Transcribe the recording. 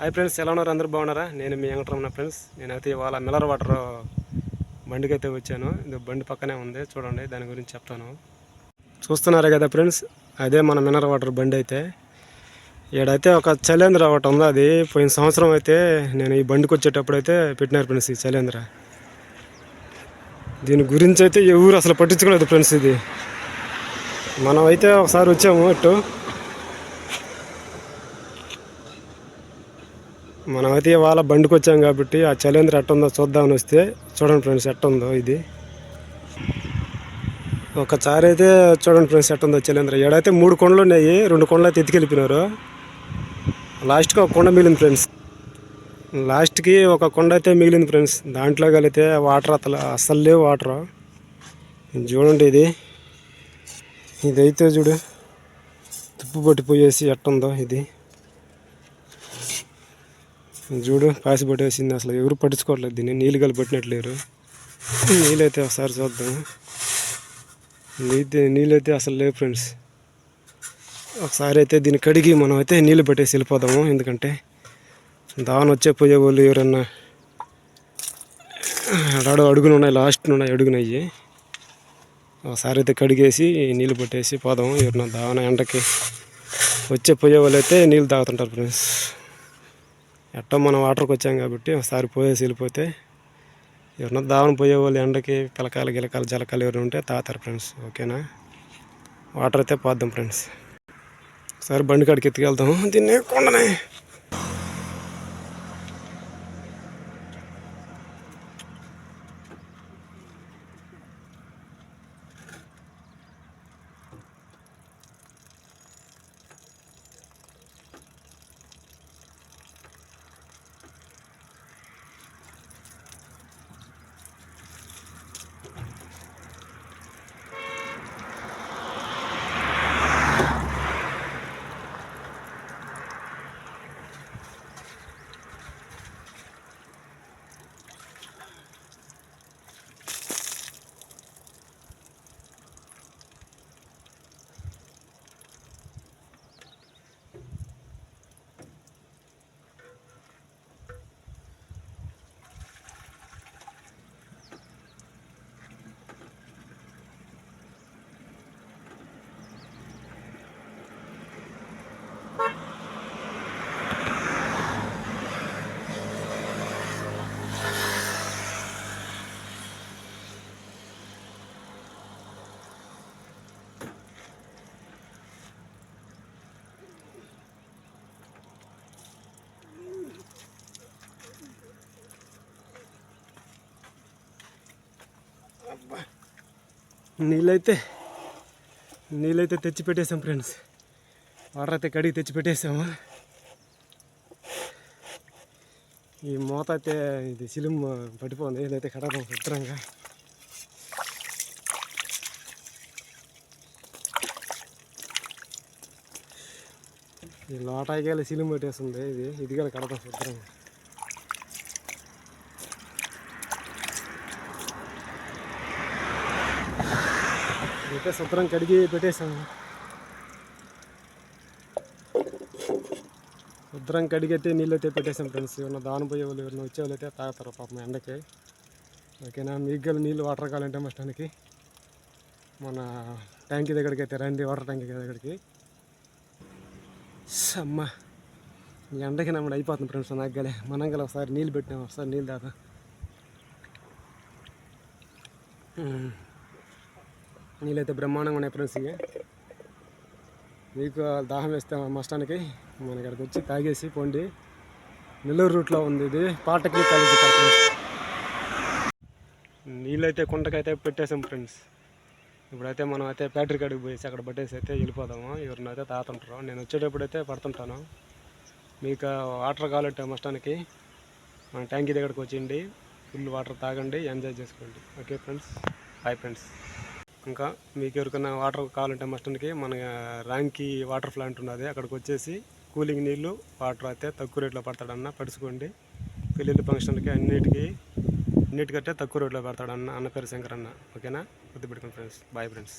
Hi friends ఎలా ఉన్నారు? అందరూ బాగున్నారా? నేను మీ వెంకటరమణ ఫ్రెండ్స్. నేనైతే ఇవాళ మిల్లర్ వాటర్ బండికి అయితే వచ్చాను. ఇది బండి పక్కనే ఉంది. చూడండి దాని గురించి చెప్తాను. చూస్తున్నారు కదా ఫ్రెండ్స్ అదే మన మినరల్ వాటర్ బండి అయితే. ఈడైతే ఒక చలేంద్ర ఒకటి ఉంది. అది పోయిన సంవత్సరం అయితే నేను ఈ బండికి వచ్చేటప్పుడు అయితే పెట్టినారు ఫ్రెండ్స్ ఈ చలేంద్ర. దీని గురించి అయితే ఎవరు అసలు పట్టించుకోలేదు ఫ్రెండ్స్ ఇది. మనం అయితే ఒకసారి వచ్చాము ఇటు. మనమైతే ఇవాళ బండికి వచ్చాం కాబట్టి ఆ చలేంద్ర ఎట్ట ఉందో చూద్దామని వస్తే చూడండి ఫ్రెండ్స్ ఎట్ట ఉందో ఇది. ఒకసారి అయితే చూడండి ఫ్రెండ్స్ ఎట్టుందో చలేంద్ర. ఏడైతే మూడు కొండలు ఉన్నాయి రెండు కొండలు అయితే ఎత్తుకెళ్ళిపోయినారు. లాస్ట్కి ఒక కొండ మిగిలింది ఫ్రెండ్స్. లాస్ట్కి ఒక కొండ అయితే మిగిలింది ఫ్రెండ్స్. దాంట్లో కలిగితే వాటర్ అసలు అస్సలు లేవు వాటర్. చూడండి ఇది. ఇదైతే చూడు తుప్పు పట్టిపోయేసి ఎట్టుందో ఇది. చూడు పాసి పట్టేసింది. అసలు ఎవరు పట్టించుకోవట్లేదు. దీన్ని నీళ్ళు కలిపి పట్టినట్లేరు. నీళ్ళైతే ఒకసారి చూద్దాం. నీతే నీళ్ళైతే అసలు లేవు ఫ్రెండ్స్. ఒకసారి అయితే దీన్ని కడిగి మనం అయితే నీళ్ళు పట్టేసి వెళ్ళిపోదాము. ఎందుకంటే దావన వచ్చే పోయే వాళ్ళు ఎవరన్నా అడాడు అడుగులు ఉన్నాయి లాస్ట్ ఉన్నాయి అడుగునయ్యి. ఒకసారి అయితే కడిగేసి నీళ్ళు పట్టేసి పోదాము. ఎవరన్నా దావన ఎండకి వచ్చే పోయే వాళ్ళు అయితే నీళ్ళు తాగుతుంటారు ఫ్రెండ్స్. ఎట్టో మనం వాటర్కి వచ్చాం కాబట్టి ఒకసారి పోయేసి వెళ్ళిపోతే ఎవరన్నా దావన పోయే వాళ్ళు ఎండకి పిలకాయలు గిలకాయలు జలకాలు ఎవరు ఉంటే తాతారు ఫ్రెండ్స్. ఓకేనా? వాటర్ అయితే పోద్దాం ఫ్రెండ్స్. ఒకసారి బండి కాడికి ఎత్తుకెళ్తాము దీన్ని కొండనే. నీళ్ళైతే నీళ్ళైతే తెచ్చి పెట్టేసాం ఫ్రెండ్స్ వాటర్ అయితే కడిగి తెచ్చి పెట్టేసాము ఈ మూత అయితే ఇది సిలిం పడిపోయింది ఇదైతే కడదాం శుభ్రంగా ఈ లోటాయికాయలు సిలిం పెట్టేస్తుంది ఇది ఇది కూడా కడదాం శుభ్రంగా అయితే శుభ్రం కడిగి పెట్టేసాము శుభ్రం కడిగైతే నీళ్ళు అయితే పెట్టేసాం ఫ్రెండ్స్. ఏమన్నా దాని పోయే వాళ్ళు ఎవరైనా వచ్చేవాళ్ళు అయితే తాగుతారు పాపం ఎండకి. ఓకేనా? మీకు గల నీళ్ళు వాటర్ కావాలంటే మస్టానికి మన ట్యాంకీ దగ్గరికి అయితే రండి వాటర్ ట్యాంకీ దగ్గరికి. అమ్మ ఈ ఎండకి నమ్మడు అయిపోతుంది ఫ్రెండ్స్ నాకు గలే. మనం గల ఒకసారి నీళ్ళు పెట్టినాం ఒకసారి నీళ్ళు తాగుతాం. నీళ్ళైతే బ్రహ్మాండంగా ఉన్నాయి ఫ్రెండ్స్ ఇవి. మీకు దాహం వేస్తే మస్టానికి మన ఇక్కడికి వచ్చి తాగేసి పోండి. నెల్లూరు రూట్లో ఉంది ఇది. పాటకి కాలేజీ ఫ్రెండ్స్ నీళ్ళైతే కుండకైతే పెట్టేసాం ఫ్రెండ్స్ ఇప్పుడైతే మనం అయితే ఫ్యాక్టరీ కాడికి పోయేసి అక్కడ పట్టేసి అయితే వెళ్ళిపోదాము. ఎవరినైతే తాగుతుంటారు. నేను వచ్చేటప్పుడు అయితే పడుతుంటాను. మీకు వాటర్ కావాలంటే మస్టానికి మన ట్యాంకీ దగ్గరకు వచ్చిండి ఫుల్ వాటర్ తాగండి ఎంజాయ్ చేసుకోండి. ఓకే ఫ్రెండ్స్ బాయ్ ఫ్రెండ్స్ ఇంకా మీకు ఎవరికైనా వాటర్ కావాలంటే మస్టానికి మన ర్యాంకీ వాటర్ ప్లాంట్ ఉన్నది అక్కడికి వచ్చేసి కూలింగ్ నీళ్ళు వాటర్ అయితే తక్కువ రేట్లో పడతాడన్న పడుచుకోండి పెళ్ళిళ్ళు ఫంక్షన్కి అన్నిటికీ అన్నిటికంటే తక్కువ రేట్లో పెడతాడన్న అన్న పేరు శంకర్ అన్న ఓకేనా? గుర్తుపెట్టుకోండి ఫ్రెండ్స్. Bye friends